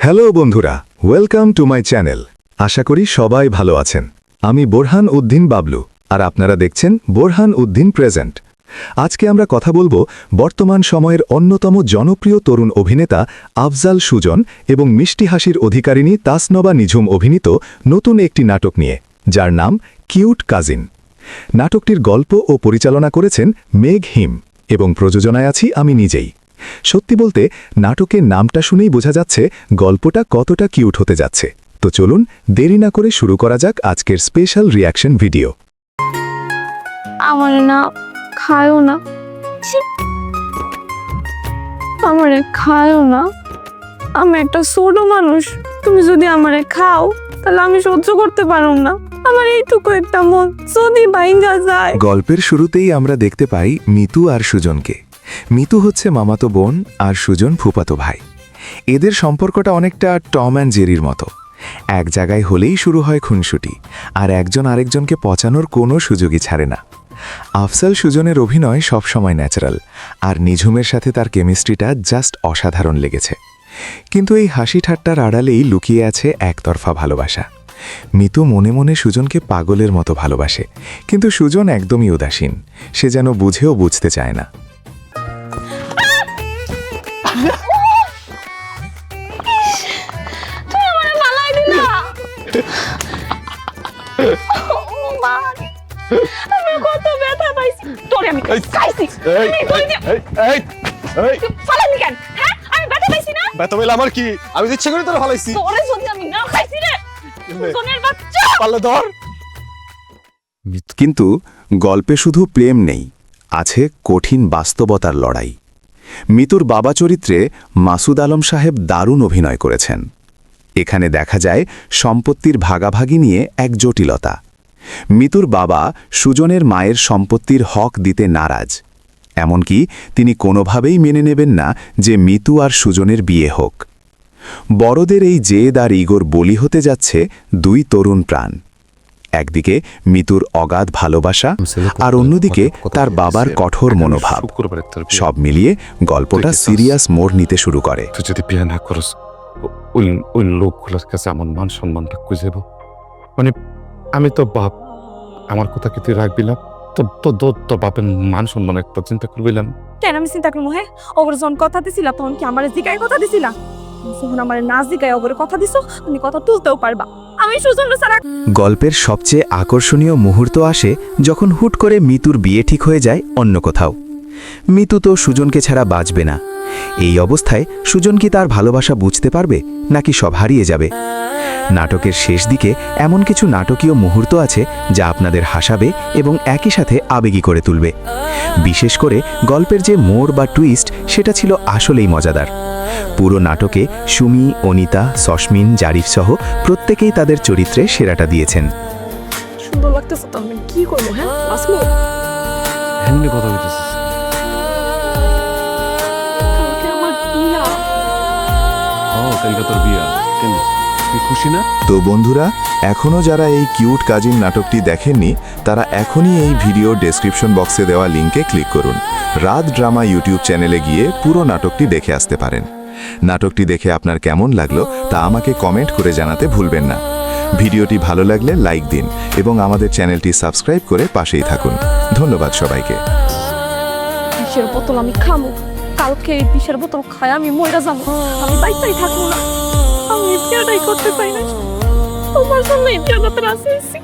Hello বন্ধুরা welcome to my channel আশা করি সবাই ভালো আছেন। আমি বোরহান উদ্দিন বাবলু, আর আপনারা দেখছেন বোরহান উদ্দিন প্রেজেন্ট আজকে আমরা কথা বলব বর্তমান সময়ের অন্যতম জনপ্রিয় তরুণ অভিনেতা আফজাল সুজন এবং মিষ্টি হাসির অধিকারিণী তাসনবা নিঝুম অভিনীত নতুন একটি নাটক নিয়ে, যার নাম কিউট কাজিন নাটকটির গল্প ও পরিচালনা করেছেন মেঘ হিম, এবং প্রযোজনায় আছি আমি নিজেই। সত্যি বলতে নাটকের নামটা শুনেই বোঝা যাচ্ছে গল্পটা কতটা কিউট হতে যাচ্ছে। তো চলুন দেরি না করে শুরু করা যাক আজকের স্পেশাল রিয়াকশন ভিডিও। আমার না খায়ও না। আমারে খায়ও না। আমি একটা ছোট মানুষ। তুমি যদি আমারে খাও তাহলে আমি সহ্য করতে পারো না। আমার এইটুকু একটা মন যদি বাইঙ্গা যায়। গল্পের শুরুতেই আমরা দেখতে পাই মিতু আর সুজনকে। মিতু হচ্ছে মামাতো বোন আর সুজন ফুপাতো ভাই। এদের সম্পর্কটা অনেকটা টম অ্যান্ড জেরির মতো। এক জায়গায় হলেই শুরু হয় খুনসুটি, আর একজন আরেকজনকে পচানোর কোনো সুযোগই ছাড়ে না। আফসাল সুজনের অভিনয় সবসময় ন্যাচারাল, আর নিঝুমের সাথে তার কেমিস্ট্রিটা জাস্ট অসাধারণ লেগেছে। কিন্তু এই হাসি ঠাট্টার আড়ালেই লুকিয়ে আছে একতরফা ভালোবাসা। মিতু মনে মনে সুজনকে পাগলের মতো ভালোবাসে, কিন্তু সুজন একদমই উদাসীন, সে যেন বুঝেও বুঝতে চায় না। তুমি আমারে পালাই দিলা। আমি কত ব্যথা পাইছি। তোরে আমি খাইছি। আমি কই দিয়া ফালানি কেন? হ্যাঁ আমি ব্যথা পাইছি না? ব্যথা পেলে আমার কি? আমি তো ইচ্ছে করে তোরা ফালাইছি। তোরে যদি আমি না খাইছি রে সোনের বাচ্চা। পারলে ধর। কিন্তু গল্পে শুধু প্রেম নেই আছে কঠিন বাস্তবতার লড়াই। মিতুর বাবা চরিত্রে মাসুদ আলম সাহেব দারুণ অভিনয় করেছেন। এখানে দেখা যায় সম্পত্তির ভাগাভাগি নিয়ে এক জটিলতা। মিতুর বাবা সুজনের মায়ের সম্পত্তির হক দিতে নারাজ। এমনকি তিনি কোনোভাবেই মেনে নেবেন না যে মিতু আর সুজনের বিয়ে হোক। বড়দের এই জেদ আর ইগোর বলি হতে যাচ্ছে দুই তরুণ প্রাণ। একদিকে মিতুর অগাধ ভালোবাসা আর অন্যদিকে তার বাবার কঠোর মনোভাব। সব মিলিয়ে গল্পটা সিরিয়াস মোড় নিতে শুরু করে। যদি বিয়ে না করস ওই ওই লোকগুলোর কাছে আমার মান সম্মানটা খুঁজে মানে আমি তো বাপ আমার কথা কি তুই রাখবি না তো তো তো- বাপের মান সম্মান একটা চিন্তা করবিলাম কেন আমি চিন্তা করব হ্যাঁ? ওগর যখন কথা দিছিলা তখন কি আমার জিগায় কথা দিছিলা? যখন আমার না জিগায় ওগরে কথা দিছো তুমি কথা তুলতেও পারবা। আমি সুজন্য গল্পের সবচেয়ে আকর্ষণীয় মুহূর্ত আসে যখন হুট করে মিতুর বিয়ে ঠিক হয়ে যায় অন্য কোথাও। মিতু তো সুজনকে ছাড়া বাঁচবে না। এই অবস্থায় সুজন কি তার ভালোবাসা বুঝতে পারবে, নাকি সব হারিয়ে যাবে? নাটকের শেষ দিকে এমন কিছু নাটকীয় মুহূর্ত আছে যা আপনাদের হাসাবে এবং একই সাথে আবেগী করে তুলবে। বিশেষ করে গল্পের যে মোড় বা টুইস্ট সেটা ছিল আসলেই মজাদার। পুরো নাটকে সুমি অনিতা সসমিন জারিফ সহ প্রত্যেকেই তাদের চরিত্রে সেরাটা দিয়েছেন। সুন্দর লাগতেছে তো আমি কি করব হ্যাঁ? আসব এমনি কথা বলতেছিস। কালকে আমার বিয়া। ও কালকে তোর বিয়া। কেন তুই খুশি না? তো বন্ধুরা এখনও যারা এই কিউট কাজিন নাটকটি দেখেননি তারা এখনই এই ভিডিও ডেসক্রিপশন বক্সে দেওয়া লিঙ্কে ক্লিক করুন। রাত ড্রামা ইউটিউব চ্যানেলে গিয়ে পুরো নাটকটি দেখে আসতে পারেন। নাটকটি দেখে আপনার কেমন লাগল তা আমাকে কমেন্ট করে জানাতে ভুলবেন না। ভিডিওটি ভালো লাগলে লাইক দিন এবং আমাদের চ্যানেলটি সাবস্ক্রাইব করে পাশেই থাকুন। ধন্যবাদ সবাইকে। বিষের বোতল আমি খামো। কালকে এই বিষের বোতল খাই আমি মইরা যাব। আমি বাইতাই থাকব না। আমি বিয়াটাই করতে চাই না। তোমার জন্য এই বিয়াটা আসি